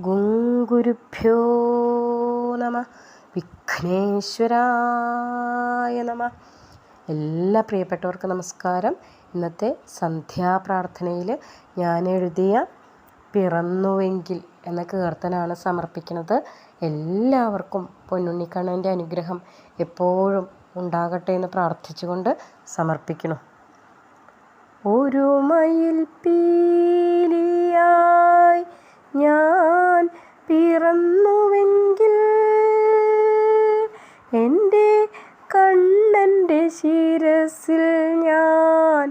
ഗുരുഭ്യോ നമ. വിഘ്നേശ്വരായ നമ. എല്ലാ പ്രിയപ്പെട്ടവർക്കും നമസ്കാരം. ഇന്നത്തെ സന്ധ്യാപ്രാർത്ഥനയിൽ ഞാൻ എഴുതിയ പിറന്നുവെങ്കിൽ എന്ന കീർത്തനാണ് സമർപ്പിക്കുന്നത്. എല്ലാവർക്കും പൊന്നുണ്ണിക്കണ്ണന്റെ അനുഗ്രഹം എപ്പോഴും ഉണ്ടാകട്ടെ എന്ന് പ്രാർത്ഥിച്ചുകൊണ്ട് സമർപ്പിക്കുന്നു. ഒരു മയിൽ പീലിയായി ഞാൻ എന്റെ കണ്ണന്റെ ശിരസിൽ ഞാൻ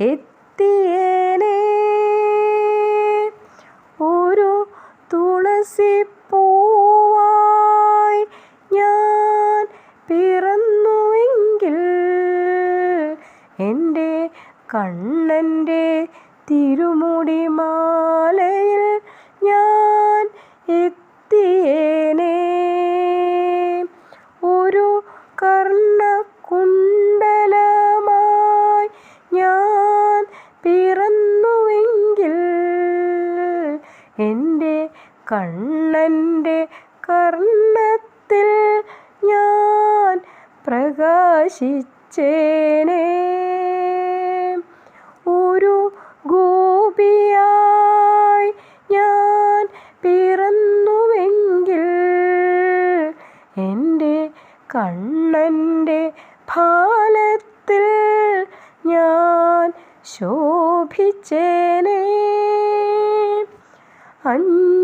എത്തിയേനേ. ഒരു തുളസി പൂവായി ഞാൻ പിറന്നുവെങ്കിൽ എന്റെ കണ്ണന്റെ തിരുമുടി കണ്ണന്റെ കർണത്തിൽ ഞാൻ പ്രകാശിച്ചേനെ. ഒരു ഗോപിയായി ഞാൻ പിറന്നുവെങ്കിൽ എന്റെ കണ്ണന്റെ ഫാലത്തിൽ ഞാൻ ശോഭിച്ചേനേ.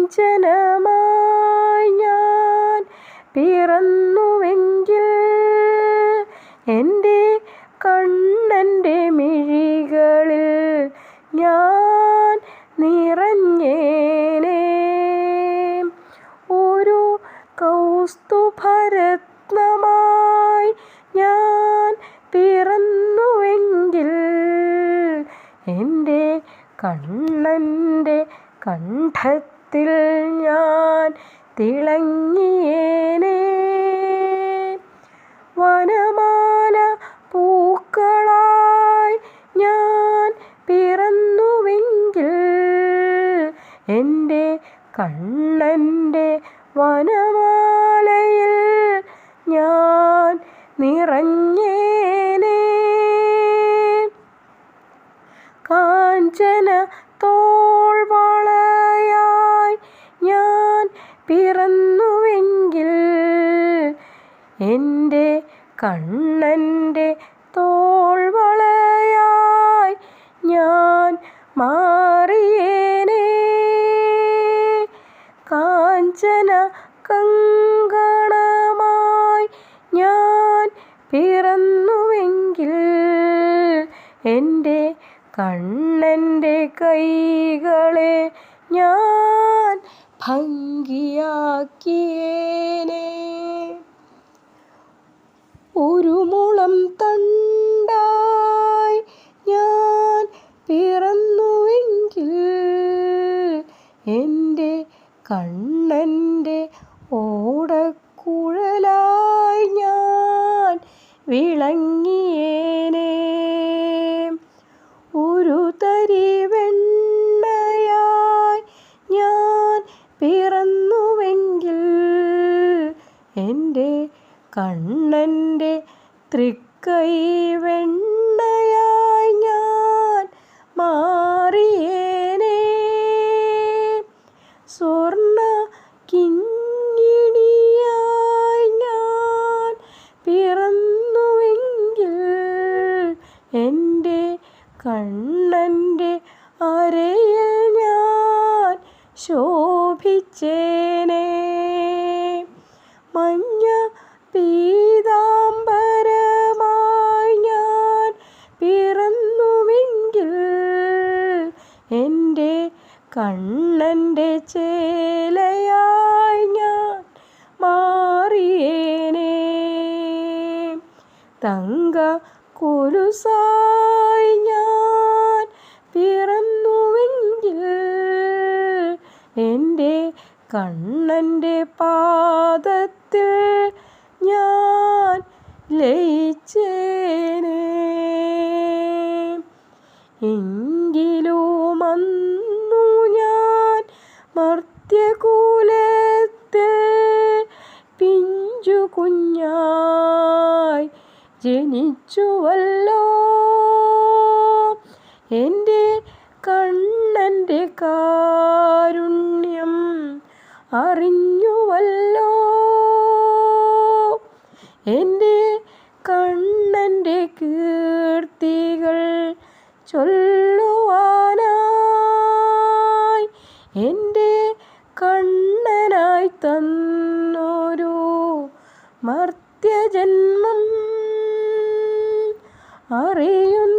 അഞ്ജനമായി ഞാൻ പിറന്നുവെങ്കിൽ എന്റെ കണ്ണന്റെ മിഴികളിൽ ഞാൻ നിറഞ്ഞേനെ. ഒരു കൗസ്തുഭരത്നമായി ഞാൻ പിറന്നുവെങ്കിൽ എന്റെ കണ്ണന്റെ കണ്ഠത്തിൽ ഞാൻ തിളങ്ങിയേനേ. വനമാല പൂക്കളായി ഞാൻ പിറന്നുവെങ്കിൽ എന്റെ കണ്ണന്റെ വനമാലയിൽ ഞാൻ നിറഞ്ഞേനേ. കാഞ്ചന പിറന്നുവെങ്കിൽ എന്റെ കണ്ണന്റെ തോൾവളയായി ഞാൻ മാറിയേനേ. കാഞ്ചന കങ്കണമായി ഞാൻ പിറന്നുവെങ്കിൽ എന്റെ കണ്ണന്റെ കൈകളെ ഞാൻ ഭംഗിയാക്കിയേനേ. ഒരു മുളം തണ്ടായി കണ്ണന്റെ തൃക്കൈ വെണ്ണയായി ഞാൻ മാറിയേനേ. സ്വർണ കിങ്ങിണിയായി ഞാൻ പിറന്നുവെങ്കിൽ എന്റെ കണ്ണന്റെ തങ്ക കുരുസായി ഞാൻ പിറന്നുവെങ്കിൽ എന്റെ കണ്ണന്റെ പാദത്തിൽ ഞാൻ ലയിച്ചേനേ. ജനിച്ചുവല്ലോ. എന്റെ കണ്ണന്റെ കാരുണ്യം അറിഞ്ഞുവല്ലോ. എന്റെ കണ്ണന്റെ കീർത്തികൾ ചൊല്ലുവാനായി. എന്റെ കണ്ണനായി തന്നൊരു മർത്യജന്മം അറിയുന്ന